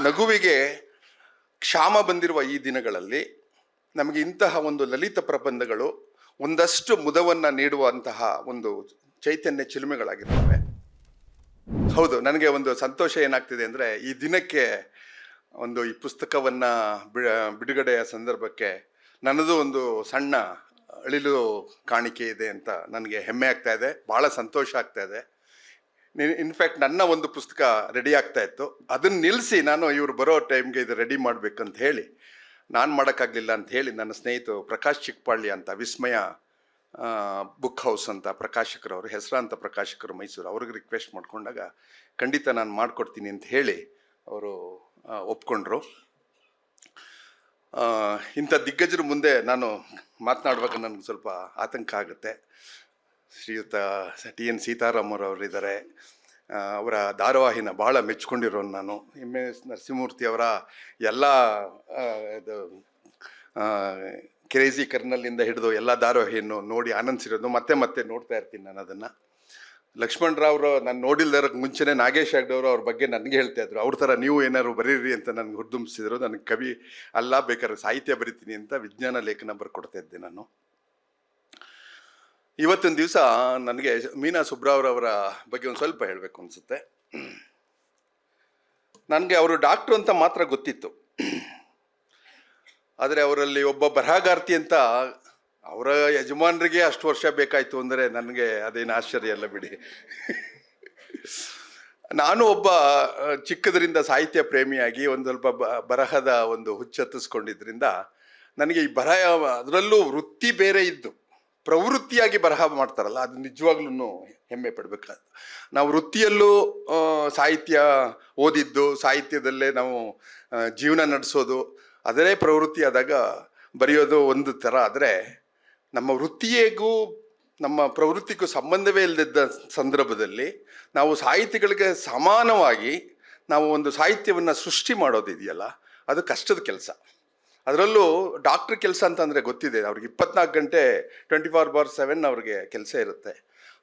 ನಗುವಿಗೆ ಕ್ಷಾಮ ಬಂದಿರುವ ಈ ದಿನಗಳಲ್ಲಿ ನಮಗೆ ಇಂತಹ ಒಂದು ಲಲಿತ ಪ್ರಬಂಧಗಳು ಒಂದಷ್ಟು ಮುದವನ್ನು ನೀಡುವಂತಹ ಒಂದು ಚೈತನ್ಯ ಚಿಲುಮೆಗಳಾಗಿರ್ತವೆ. ಹೌದು, ನನಗೆ ಒಂದು ಸಂತೋಷ ಏನಾಗ್ತಿದೆ ಅಂದರೆ ಈ ದಿನಕ್ಕೆ ಒಂದು ಈ ಪುಸ್ತಕವನ್ನು ಬಿಡುಗಡೆಯ ಸಂದರ್ಭಕ್ಕೆ ನನ್ನದು ಒಂದು ಸಣ್ಣ ಅಳಿಲು ಕಾಣಿಕೆ ಇದೆ ಅಂತ ನನಗೆ ಹೆಮ್ಮೆ ಆಗ್ತಾ ಇದೆ ಭಾಳ ಸಂತೋಷ ಆಗ್ತಾ ಇದೆ. ಇನ್ಫ್ಯಾಕ್ಟ್ ನನ್ನ ಒಂದು ಪುಸ್ತಕ ರೆಡಿ ಆಗ್ತಾ ಇತ್ತು. ಅದನ್ನು ನಿಲ್ಲಿಸಿ ನಾನು ಇವರು ಬರೋ ಟೈಮ್ಗೆ ಇದು ರೆಡಿ ಮಾಡಬೇಕಂತ ಹೇಳಿ, ನಾನು ಮಾಡೋಕ್ಕಾಗಲಿಲ್ಲ ಅಂತ ಹೇಳಿ ನನ್ನ ಸ್ನೇಹಿತರು ಪ್ರಕಾಶ್ ಚಿಕ್ಕಪಾಳ್ಯ ಅಂತ, ವಿಸ್ಮಯ ಬುಕ್ ಹೌಸ್ ಅಂತ ಪ್ರಕಾಶಕರು ಅವರು, ಹೆಸರಾಂತ ಪ್ರಕಾಶಕರು ಮೈಸೂರು, ಅವ್ರಿಗೆ ರಿಕ್ವೆಸ್ಟ್ ಮಾಡ್ಕೊಂಡಾಗ ಖಂಡಿತ ನಾನು ಮಾಡಿಕೊಡ್ತೀನಿ ಅಂತ ಹೇಳಿ ಅವರು ಒಪ್ಕೊಂಡ್ರು. ಇಂಥ ದಿಗ್ಗಜರ ಮುಂದೆ ನಾನು ಮಾತನಾಡುವಾಗ ನನಗೆ ಸ್ವಲ್ಪ ಆತಂಕ ಆಗುತ್ತೆ. ಶ್ರೀಯುತ ಟಿ ಎನ್ ಸೀತಾರಾಮರು ಅವರಿದ್ದಾರೆ. ಅವರ ಧಾರಾವಾಹಿನ ಭಾಳ ಮೆಚ್ಕೊಂಡಿರೋನು ನಾನು. ಎಂ ಎಸ್ ನರಸಿಂಹಮೂರ್ತಿ ಅವರ ಎಲ್ಲ ಇದು ಕ್ರೇಜಿ ಕರ್ನಲ್ಲಿಂದ ಹಿಡಿದು ಎಲ್ಲ ಧಾರಾವಾಹಿಯನ್ನು ನೋಡಿ ಆನಂದಿಸಿರೋದು. ಮತ್ತೆ ಮತ್ತೆ ನೋಡ್ತಾ ಇರ್ತೀನಿ ನಾನು ಅದನ್ನು. ಅವರು ನಾನು ನೋಡಿಲ್ದಿರೋಕ್ಕೆ ಮುಂಚೆನೇ ನಾಗೇಶ್ ಹೆಗ್ಡೆಯವರು ಅವ್ರ ಬಗ್ಗೆ ನನಗೆ ಹೇಳ್ತಾ ಇದ್ರು. ಅವ್ರ ಥರ ನೀವು ಏನಾದ್ರು ಬರೀರಿ ಅಂತ ನನಗೆ ಹುರಿದುಂಬಿಸಿದ್ರು. ನನಗೆ ಕವಿ ಅಲ್ಲ, ಬೇಕಾದ್ರೆ ಸಾಹಿತ್ಯ ಬರಿತೀನಿ ಅಂತ ವಿಜ್ಞಾನ ಲೇಖನ ಬರ್ಕೊಡ್ತಾ ಇದ್ದೆ ನಾನು. ಇವತ್ತಿನ ದಿವಸ ನನಗೆ ಮೀನಾ ಸುಬ್ರಾವ್ರವರ ಬಗ್ಗೆ ಒಂದು ಸ್ವಲ್ಪ ಹೇಳಬೇಕು ಅನಿಸುತ್ತೆ. ನನಗೆ ಅವರು ಡಾಕ್ಟ್ರು ಅಂತ ಮಾತ್ರ ಗೊತ್ತಿತ್ತು. ಆದರೆ ಅವರಲ್ಲಿ ಒಬ್ಬ ಬರಹಗಾರ್ತಿ ಅಂತ ಅವರ ಯಜಮಾನರಿಗೆ ಅಷ್ಟು ವರ್ಷ ಬೇಕಾಯಿತು ಅಂದರೆ ನನಗೆ ಅದೇನು ಆಶ್ಚರ್ಯ ಅಲ್ಲ ಬಿಡಿ. ನಾನು ಒಬ್ಬ ಚಿಕ್ಕದರಿಂದ ಸಾಹಿತ್ಯ ಪ್ರೇಮಿಯಾಗಿ ಒಂದು ಸ್ವಲ್ಪ ಬರಹದ ಒಂದು ಹುಚ್ಚತ್ತಿಸ್ಕೊಂಡಿದ್ರಿಂದ ನನಗೆ ಈ ಬರಹ ಅದರಲ್ಲೂ ವೃತ್ತಿ ಬೇರೆ ಇದ್ದು. ಪ್ರವೃತ್ತಿಯಾಗಿ ಬರಹ ಮಾಡ್ತಾರಲ್ಲ, ಅದು ನಿಜವಾಗ್ಲೂ ಹೆಮ್ಮೆ ಪಡಬೇಕಾದ ನಾವು ವೃತ್ತಿಯಲ್ಲೂ ಸಾಹಿತ್ಯ ಓದಿದ್ದು, ಸಾಹಿತ್ಯದಲ್ಲೇ ನಾವು ಜೀವನ ನಡೆಸೋದು ಅದರೇ ಪ್ರವೃತ್ತಿ ಆದಾಗ ಬರೆಯೋದು ಒಂದು ಥರ. ಆದರೆ ನಮ್ಮ ವೃತ್ತಿಯೇಗೂ ನಮ್ಮ ಪ್ರವೃತ್ತಿಗೂ ಸಂಬಂಧವೇ ಇಲ್ಲದಿದ್ದ ಸಂದರ್ಭದಲ್ಲಿ ನಾವು ಸಾಹಿತಿಗಳಿಗೆ ಸಮಾನವಾಗಿ ನಾವು ಒಂದು ಸಾಹಿತ್ಯವನ್ನು ಸೃಷ್ಟಿ ಮಾಡೋದಿದೆಯಲ್ಲ, ಅದು ಕಷ್ಟದ ಕೆಲಸ. ಅದರಲ್ಲೂ ಡಾಕ್ಟ್ರ್ ಕೆಲಸ ಅಂತಂದರೆ ಗೊತ್ತಿದೆ. ಅವ್ರಿಗೆ ಇಪ್ಪತ್ನಾಲ್ಕು ಗಂಟೆ ಟ್ವೆಂಟಿ ಫೋರ್ ಬಾರ್ ಸೆವೆನ್ ಅವ್ರಿಗೆ ಕೆಲಸ ಇರುತ್ತೆ.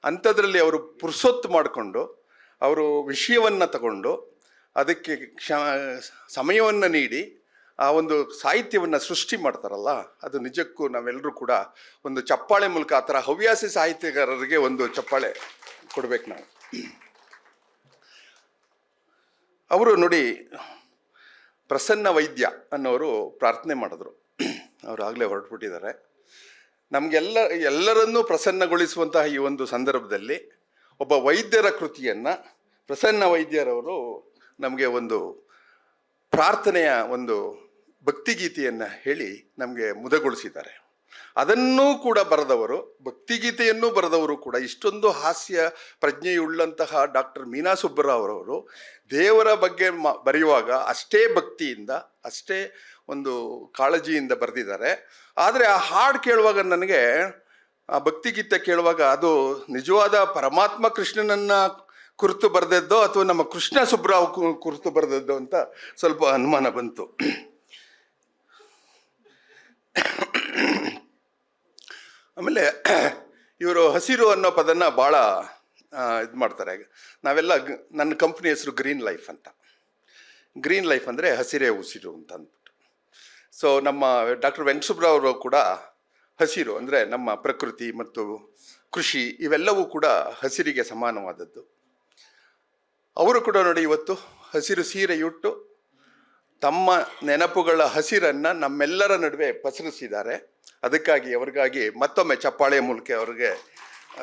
ಅಂಥದ್ರಲ್ಲಿ ಅವರು ಪುರ್ಸೊತ್ತು ಮಾಡಿಕೊಂಡು, ಅವರು ವಿಷಯವನ್ನು ತಗೊಂಡು, ಅದಕ್ಕೆ ಕ್ಷ, ಸಮಯವನ್ನು ನೀಡಿ, ಆ ಒಂದು ಸಾಹಿತ್ಯವನ್ನು ಸೃಷ್ಟಿ ಮಾಡ್ತಾರಲ್ಲ, ಅದು ನಿಜಕ್ಕೂ ನಾವೆಲ್ಲರೂ ಕೂಡ ಒಂದು ಚಪ್ಪಾಳೆ ಮೂಲಕ ಆ ಥರ ಹವ್ಯಾಸಿ ಸಾಹಿತ್ಯಗಾರರಿಗೆ ಒಂದು ಚಪ್ಪಾಳೆ ಕೊಡ್ಬೇಕು ನಾವು. ಅವರು ನೋಡಿ ಪ್ರಸನ್ನ ವೈದ್ಯ ಅನ್ನೋರು ಪ್ರಾರ್ಥನೆ ಮಾಡಿದ್ರು. ಅವರು ಆಗಲೇ ಹೊರಟುಬಿಟ್ಟಿದ್ದಾರೆ. ನಮಗೆಲ್ಲ, ಎಲ್ಲರನ್ನೂ ಪ್ರಸನ್ನಗೊಳಿಸುವಂತಹ ಈ ಒಂದು ಸಂದರ್ಭದಲ್ಲಿ ಒಬ್ಬ ವೈದ್ಯರ ಕೃತಿಯನ್ನು ಪ್ರಸನ್ನ ವೈದ್ಯರವರು ನಮಗೆ ಒಂದು ಪ್ರಾರ್ಥನೆಯ ಒಂದು ಭಕ್ತಿಗೀತೆಯನ್ನು ಹೇಳಿ ನಮಗೆ ಮುದಗೊಳಿಸಿದ್ದಾರೆ. ಅದನ್ನೂ ಕೂಡ ಬರೆದವರು, ಭಕ್ತಿಗೀತೆಯನ್ನು ಬರೆದವರು ಕೂಡ, ಇಷ್ಟೊಂದು ಹಾಸ್ಯ ಪ್ರಜ್ಞೆಯುಳ್ಳಂತಹ ಡಾಕ್ಟರ್ ಮೀನಾ ಸುಬ್ಬರಾವ್ರವರು ದೇವರ ಬಗ್ಗೆ ಮ, ಬರೆಯುವಾಗ ಅಷ್ಟೇ ಭಕ್ತಿಯಿಂದ, ಅಷ್ಟೇ ಒಂದು ಕಾಳಜಿಯಿಂದ ಬರೆದಿದ್ದಾರೆ. ಆದರೆ ಆ ಹಾಡು ಕೇಳುವಾಗ ನನಗೆ, ಆ ಭಕ್ತಿಗೀತೆ ಕೇಳುವಾಗ ಅದು ನಿಜವಾದ ಪರಮಾತ್ಮ ಕೃಷ್ಣನನ್ನ ಕುರಿತು ಬರೆದದ್ದೋ ಅಥವಾ ನಮ್ಮ ಕೃಷ್ಣ ಸುಬ್ರಾವ್ ಕುರಿತು ಬರೆದದ್ದೋ ಅಂತ ಸ್ವಲ್ಪ ಅನುಮಾನ ಬಂತು. ಆಮೇಲೆ ಇವರು ಹಸಿರು ಅನ್ನೋ ಪದನ ಭಾಳ ಇದು ಮಾಡ್ತಾರೆ. ನಾವೆಲ್ಲ ನನ್ನ ಕಂಪ್ನಿ ಹೆಸರು ಗ್ರೀನ್ ಲೈಫ್ ಅಂತ. ಗ್ರೀನ್ ಲೈಫ್ ಅಂದರೆ ಹಸಿರೇ ಉಸಿರು ಅಂತ ಅಂದ್ಬಿಟ್ಟು. ಸೊ ನಮ್ಮ ಡಾಕ್ಟರ್ ವೆಂಕಟಸುಬ್ರಾವ್ ಅವರು ಕೂಡ ಹಸಿರು ಅಂದರೆ ನಮ್ಮ ಪ್ರಕೃತಿ ಮತ್ತು ಕೃಷಿ ಇವೆಲ್ಲವೂ ಕೂಡ ಹಸಿರಿಗೆ ಸಮಾನವಾದದ್ದು. ಅವರು ಕೂಡ ನೋಡಿ ಇವತ್ತು ಹಸಿರು ಸೀರೆಯುಟ್ಟು ತಮ್ಮ ನೆನಪುಗಳ ಹಸಿರನ್ನು ನಮ್ಮೆಲ್ಲರ ನಡುವೆ ಪಸರಿಸಿದ್ದಾರೆ. ಅದಕ್ಕಾಗಿ ಅವರಿಗಾಗಿ ಮತ್ತೊಮ್ಮೆ ಚಪ್ಪಾಳೆ ಮೂಲಕ ಅವರಿಗೆ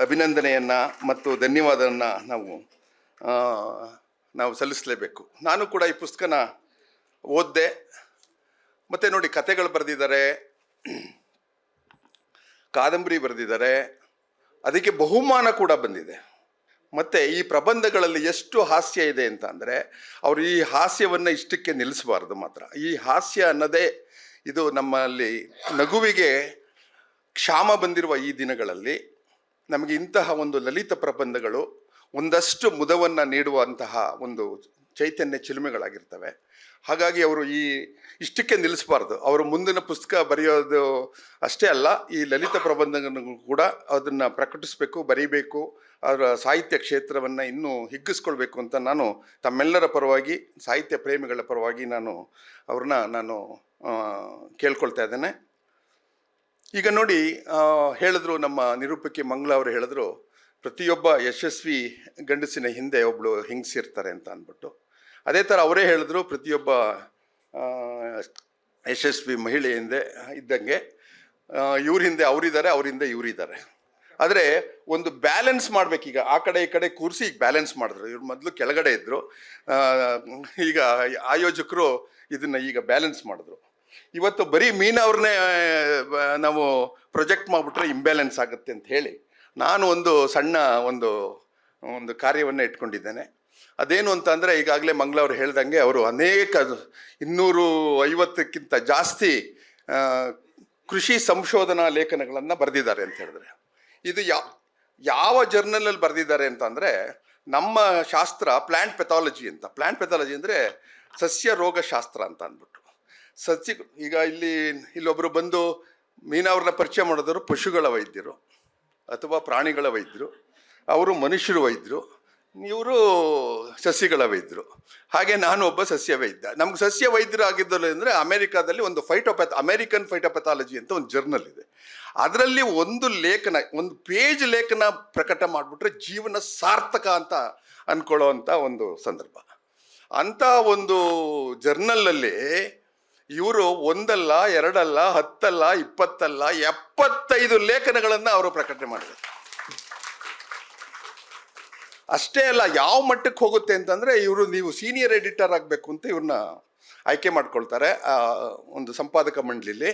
ಅಭಿನಂದನೆಯನ್ನು ಮತ್ತು ಧನ್ಯವಾದವನ್ನು ನಾವು ನಾವು ಸಲ್ಲಿಸಲೇಬೇಕು. ನಾನು ಕೂಡ ಈ ಪುಸ್ತಕನ ಓದಿದೆ. ಮತ್ತು ನೋಡಿ ಕತೆಗಳು ಬರೆದಿದ್ದಾರೆ. ಕಾದಂಬರಿ ಬರೆದಿದ್ದಾರೆ. ಅದಕ್ಕೆ ಬಹುಮಾನ ಕೂಡ ಬಂದಿದೆ. ಮತ್ತು ಈ ಪ್ರಬಂಧಗಳಲ್ಲಿ ಎಷ್ಟು ಹಾಸ್ಯ ಇದೆ ಅಂತ ಅಂದರೆ, ಅವರು ಈ ಹಾಸ್ಯವನ್ನು ಇಷ್ಟಕ್ಕೆ ನಿಲ್ಲಿಸಬಾರ್ದು ಮಾತ್ರ. ಈ ಹಾಸ್ಯ ಅನ್ನೋದೇ ಇದು ನಮ್ಮಲ್ಲಿ ನಗುವಿಗೆ ಕ್ಷಾಮ ಬಂದಿರುವ ಈ ದಿನಗಳಲ್ಲಿ ನಮಗೆ ಇಂತಹ ಒಂದು ಲಲಿತ ಪ್ರಬಂಧಗಳು ಒಂದಷ್ಟು ಮುದವನ್ನು ನೀಡುವಂತಹ ಒಂದು ಚೈತನ್ಯ ಚಿಲುಮೆಗಳಾಗಿರ್ತವೆ. ಹಾಗಾಗಿ ಅವರು ಈ ಇಷ್ಟಕ್ಕೆ ನಿಲ್ಲಿಸಬಾರ್ದು. ಅವರು ಮುಂದಿನ ಪುಸ್ತಕ ಬರೆಯೋದು ಅಷ್ಟೇ ಅಲ್ಲ, ಈ ಲಲಿತ ಪ್ರಬಂಧಗಳನ್ನು ಕೂಡ ಅದನ್ನು ಪ್ರಕಟಿಸಬೇಕು, ಬರೀಬೇಕು ಅವರ ಸಾಹಿತ್ಯ ಕ್ಷೇತ್ರವನ್ನು ಇನ್ನೂ ಹಿಗ್ಗಿಸ್ಕೊಳ್ಬೇಕು ಅಂತ ನಾನು ತಮ್ಮೆಲ್ಲರ ಪರವಾಗಿ, ಸಾಹಿತ್ಯ ಪ್ರೇಮಿಗಳ ಪರವಾಗಿ ನಾನು ಅವ್ರನ್ನ ನಾನು ಕೇಳ್ಕೊಳ್ತಾ ಇದ್ದೇನೆ. ಈಗ ನೋಡಿ ಹೇಳಿದ್ರು ನಮ್ಮ ನಿರೂಪಕಿ ಮಂಗಳ ಅವರು ಹೇಳಿದ್ರು, ಪ್ರತಿಯೊಬ್ಬ ಯಶಸ್ವಿ ಗಂಡಸಿನ ಹಿಂದೆ ಒಬ್ಬಳು ಹಿಂಗ್ಸಿರ್ತಾರೆ ಅಂತ ಅಂದ್ಬಿಟ್ಟು. ಅದೇ ಥರ ಅವರೇ ಹೇಳಿದ್ರು, ಪ್ರತಿಯೊಬ್ಬ ಯಶಸ್ವಿ ಮಹಿಳೆ ಹಿಂದೆ ಇದ್ದಂಗೆ ಇವ್ರ ಹಿಂದೆ ಅವರಿದ್ದಾರೆ, ಅವ್ರ ಹಿಂದೆ ಇವರಿದ್ದಾರೆ ಆದರೆ ಒಂದು ಬ್ಯಾಲೆನ್ಸ್ ಮಾಡಬೇಕೀಗ. ಆ ಕಡೆ ಈ ಕಡೆ ಕೂರಿಸಿ ಈಗ ಬ್ಯಾಲೆನ್ಸ್ ಮಾಡಿದ್ರು. ಇವ್ರು ಮೊದಲು ಕೆಳಗಡೆ ಇದ್ದರು ಈಗ ಆಯೋಜಕರು ಇದನ್ನು ಈಗ ಬ್ಯಾಲೆನ್ಸ್ ಮಾಡಿದ್ರು. ಇವತ್ತು ಬರೀ ಮೀನಾ ಅವ್ರನ್ನೇ ನಾವು ಪ್ರೊಜೆಕ್ಟ್ ಮಾಡಿಬಿಟ್ರೆ ಇಂಬ್ಯಾಲೆನ್ಸ್ ಆಗುತ್ತೆ ಅಂತ ಹೇಳಿ ನಾನು ಒಂದು ಸಣ್ಣ ಒಂದು ಒಂದು ಕಾರ್ಯವನ್ನು ಇಟ್ಕೊಂಡಿದ್ದೇನೆ. ಅದೇನು ಅಂತ ಅಂದರೆ ಈಗಾಗಲೇ ಮಂಗ್ಳವ್ರು ಹೇಳ್ದಂಗೆ ಅವರು ಅನೇಕ ಇನ್ನೂರು ಐವತ್ತಕ್ಕಿಂತ ಜಾಸ್ತಿ ಕೃಷಿ ಸಂಶೋಧನಾ ಲೇಖನಗಳನ್ನು ಬರೆದಿದ್ದಾರೆ ಅಂತ ಹೇಳಿದ್ರೆ. ಇದು ಯಾ, ಯಾವ ಜರ್ನಲಲ್ಲಿ ಬರೆದಿದ್ದಾರೆ ಅಂತ ಅಂದರೆ ನಮ್ಮ ಶಾಸ್ತ್ರ ಪ್ಲ್ಯಾಂಟ್ ಪೆಥಾಲಜಿ ಅಂತ. ಪ್ಲ್ಯಾಂಟ್ ಪೆಥಾಲಜಿ ಅಂದರೆ ಸಸ್ಯ ರೋಗಶಾಸ್ತ್ರ ಅಂತ ಅಂದ್ಬಿಟ್ಟು. ಸಸ್ಯ ಈಗ ಇಲ್ಲಿ ಇಲ್ಲೊಬ್ಬರು ಬಂದು ಮೀನವ್ರನ್ನ ಪರಿಚಯ ಮಾಡಿದವರು ಪಶುಗಳ ವೈದ್ಯರು ಅಥವಾ ಪ್ರಾಣಿಗಳ ವೈದ್ಯರು, ಅವರು ಮನುಷ್ಯರು ವೈದ್ಯರು, ಇವರು ಸಸ್ಯಗಳ ವೈದ್ಯರು. ಹಾಗೆ ನಾನು ಒಬ್ಬ ಸಸ್ಯ ವೈದ್ಯ. ನಮ್ಗೆ ಸಸ್ಯ ವೈದ್ಯರು ಆಗಿದ್ದಲ್ಲ ಅಂದರೆ ಅಮೆರಿಕಾದಲ್ಲಿ ಒಂದು ಫೈಟೋಪ್ಯಾಥ್ ಅಮೆರಿಕನ್ ಫೈಟೋಪೆಥಾಲಜಿ ಅಂತ ಒಂದು ಜರ್ನಲ್ ಇದೆ. ಅದರಲ್ಲಿ ಒಂದು ಲೇಖನ, ಒಂದು ಪೇಜ್ ಲೇಖನ ಪ್ರಕಟ ಮಾಡಿಬಿಟ್ರೆ ಜೀವನ ಸಾರ್ಥಕ ಅಂತ ಅಂದ್ಕೊಳ್ಳೋ ಒಂದು ಸಂದರ್ಭ. ಅಂಥ ಒಂದು ಜರ್ನಲಲ್ಲಿ ಇವರು ಒಂದಲ್ಲ, ಎರಡಲ್ಲ, ಹತ್ತಲ್ಲ, ಇಪ್ಪತ್ತಲ್ಲ, ಎಪ್ಪತ್ತೈದು ಲೇಖನಗಳನ್ನು ಅವರು ಪ್ರಕಟಣೆ ಮಾಡಿದರು. ಅಷ್ಟೇ ಅಲ್ಲ, ಯಾವ ಮಟ್ಟಕ್ಕೆ ಹೋಗುತ್ತೆ ಅಂತಂದರೆ ಇವರು ನೀವು ಸೀನಿಯರ್ ಎಡಿಟರ್ ಆಗಬೇಕು ಅಂತ ಇವ್ರನ್ನ ಆಯ್ಕೆ ಮಾಡ್ಕೊಳ್ತಾರೆ ಒಂದು ಸಂಪಾದಕ ಮಂಡಳಿಲಿ.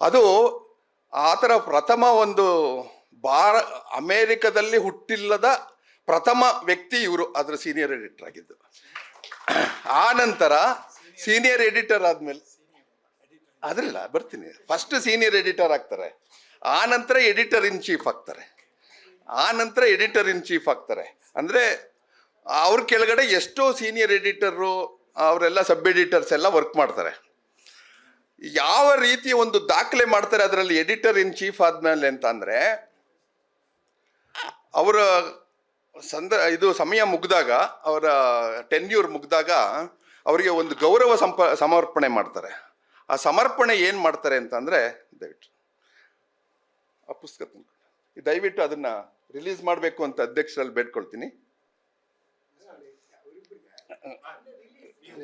ಅದು ಆ ಥರ ಪ್ರಥಮ ಒಂದು ಭಾರ, ಅಮೇರಿಕದಲ್ಲಿ ಹುಟ್ಟಿಲ್ಲದ ಪ್ರಥಮ ವ್ಯಕ್ತಿ ಇವರು ಅದರ ಸೀನಿಯರ್ ಎಡಿಟರ್ ಆಗಿದ್ದು. ಆ ನಂತರ ಸೀನಿಯರ್ ಎಡಿಟರ್ ಆದಮೇಲೆ ಅದರಲ್ಲ, ಬರ್ತೀನಿ. ಫಸ್ಟ್ ಸೀನಿಯರ್ ಎಡಿಟರ್ ಆಗ್ತಾರೆ. ಆ ನಂತರ ಎಡಿಟರ್ ಇನ್ ಚೀಫ್ ಆಗ್ತಾರೆ. ಆ ನಂತರ ಎಡಿಟರ್ ಇನ್ ಚೀಫ್ ಆಗ್ತಾರೆ. ಅಂದರೆ, ಅವ್ರ ಕೆಳಗಡೆ ಎಷ್ಟೋ ಸೀನಿಯರ್ ಎಡಿಟರು ಅವರೆಲ್ಲ ಸಬ್ ಎಡಿಟರ್ಸ್ ಎಲ್ಲ ವರ್ಕ್ ಮಾಡ್ತಾರೆ. ಯಾವ ರೀತಿ ಒಂದು ದಾಖಲೆ ಮಾಡ್ತಾರೆ ಅದರಲ್ಲಿ ಎಡಿಟರ್ ಇನ್ ಚೀಫ್ ಆದ್ಮೇಲೆ ಅಂತ ಅಂದರೆ, ಅವರ ಸಂದ, ಇದು ಸಮಯ ಮುಗಿದಾಗ, ಅವರ ಟೆನ್ಯೂರ್ ಮುಗಿದಾಗ, ಅವರಿಗೆ ಒಂದು ಗೌರವ ಸಂಪ, ಸಮರ್ಪಣೆ ಮಾಡ್ತಾರೆ. ಆ ಸಮರ್ಪಣೆ ಏನು ಮಾಡ್ತಾರೆ ಅಂತ ಅಂದರೆ ದಯವಿಟ್ಟು ಆ ಪುಸ್ತಕ. ದಯವಿಟ್ಟು ಅದನ್ನ ರಿಲೀಸ್ ಮಾಡಬೇಕು ಅಂತ ಅಧ್ಯಕ್ಷರಲ್ಲಿ ಬೇಡ್ಕೊಳ್ತೀನಿ.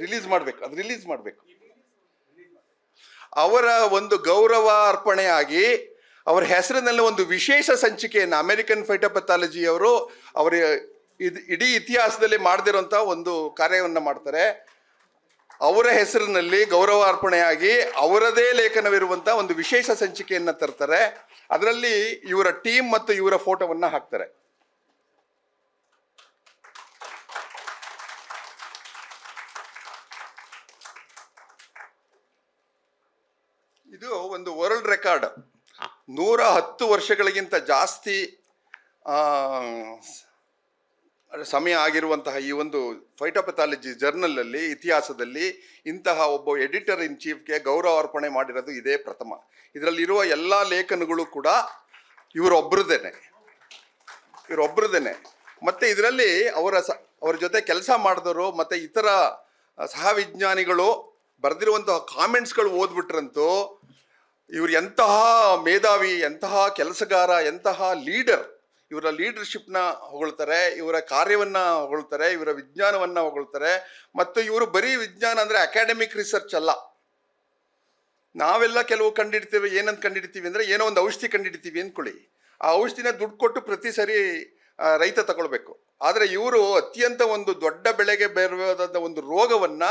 ರಿಲೀಸ್ ಮಾಡಬೇಕು, ಅದು ರಿಲೀಸ್ ಮಾಡಬೇಕು. ಅವರ ಒಂದು ಗೌರವ ಅರ್ಪಣೆಯಾಗಿ ಅವರ ಹೆಸರಿನಲ್ಲಿ ಒಂದು ವಿಶೇಷ ಸಂಚಿಕೆಯನ್ನು ಅಮೆರಿಕನ್ ಫೈಟೋಪಥಾಲಜಿ ಅವರು, ಅವರ ಇದು, ಇಡೀ ಇತಿಹಾಸದಲ್ಲಿ ಮಾಡದಿರುವಂತಹ ಒಂದು ಕಾರ್ಯವನ್ನು ಮಾಡ್ತಾರೆ. ಅವರ ಹೆಸರಿನಲ್ಲಿ ಗೌರವಾರ್ಪಣೆಯಾಗಿ ಅವರದೇ ಲೇಖನವಿರುವಂಥ ಒಂದು ವಿಶೇಷ ಸಂಚಿಕೆಯನ್ನು ತರ್ತಾರೆ. ಅದರಲ್ಲಿ ಇವರ ಟೀಮ್ ಮತ್ತು ಇವರ ಫೋಟೋವನ್ನು ಹಾಕ್ತಾರೆ. ಇದು ಒಂದು ವರ್ಲ್ಡ್ ರೆಕಾರ್ಡ್ ನೂರ ಹತ್ತು ವರ್ಷಗಳಿಗಿಂತ ಜಾಸ್ತಿ ಆ, ಸಮಯ ಆಗಿರುವಂತಹ ಈ ಒಂದು ಫೈಟೋಪೆಥಾಲಜಿ ಜರ್ನಲಲ್ಲಿ ಇತಿಹಾಸದಲ್ಲಿ ಇಂತಹ ಒಬ್ಬ ಎಡಿಟರ್ ಇನ್ ಚೀಫ್ಗೆ ಗೌರವ ಅರ್ಪಣೆ ಮಾಡಿರೋದು ಇದೇ ಪ್ರಥಮ. ಇದರಲ್ಲಿರುವ ಎಲ್ಲ ಲೇಖನಗಳು ಕೂಡ ಇವರೊಬ್ಬರದೇನೆ ಇವರೊಬ್ಬರದೇನೆ ಮತ್ತು ಇದರಲ್ಲಿ ಅವರ ಸ, ಅವರ ಜೊತೆ ಕೆಲಸ ಮಾಡಿದವರು ಮತ್ತು ಇತರ ಸಹವಿಜ್ಞಾನಿಗಳು ಬರೆದಿರುವಂತಹ ಕಾಮೆಂಟ್ಸ್ಗಳು ಓದ್ಬಿಟ್ರಂತೂ ಇವರು ಎಂತಹ ಮೇಧಾವಿ, ಎಂತಹ ಕೆಲಸಗಾರ, ಎಂತಹ ಲೀಡರ್ ಇವರ ಲೀಡರ್ಶಿಪ್ನ ಹೊಗಳ್ತಾರೆ, ಇವರ ಕಾರ್ಯವನ್ನು ಹೊಗಳ್ತಾರೆ, ಇವರ ವಿಜ್ಞಾನವನ್ನು ಹೊಗಳ್ತಾರೆ, ಮತ್ತು ಇವರು ಬರೀ ವಿಜ್ಞಾನ ಅಂದರೆ ಅಕಾಡೆಮಿಕ್ ರಿಸರ್ಚ್ ಅಲ್ಲ. ನಾವೆಲ್ಲ ಕೆಲವು ಕಂಡಿಡ್ತೀವಿ, ಏನಂತ ಕಂಡಿಡ್ತೀವಿ ಅಂದರೆ ಏನೋ ಒಂದು ಔಷಧಿ ಕಂಡಿಡ್ತೀವಿ ಅಂದ್ಕೊಳ್ಳಿ. ಆ ಔಷಧಿನ ದುಡ್ಡು ಕೊಟ್ಟು ಪ್ರತಿ ಸರಿ ರೈತ ತಗೊಳ್ಬೇಕು. ಆದರೆ ಇವರು ಅತ್ಯಂತ ಒಂದು ದೊಡ್ಡ ಬೆಳೆಗೆ ಬೇರವಾದ ಒಂದು ರೋಗವನ್ನು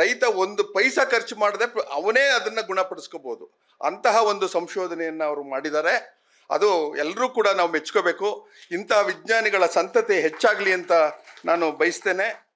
ರೈತ ಒಂದು ಪೈಸಾ ಖರ್ಚು ಮಾಡದೆ, ಅವನೇ ಅದನ್ನು ಗುಣಪಡಿಸ್ಕೋಬೋದು. ಅಂತಹ ಒಂದು ಸಂಶೋಧನೆಯನ್ನು ಅವರು ಮಾಡಿದ್ದಾರೆ. ಅದು ಎಲ್ಲರೂ ಕೂಡ ನಾವು ಮೆಚ್ಕೋಬೇಕು. ಇಂಥ ವಿಜ್ಞಾನಿಗಳ ಸಂತತಿ ಹೆಚ್ಚಾಗಲಿ ಅಂತ ನಾನು ಬಯಸ್ತೇನೆ.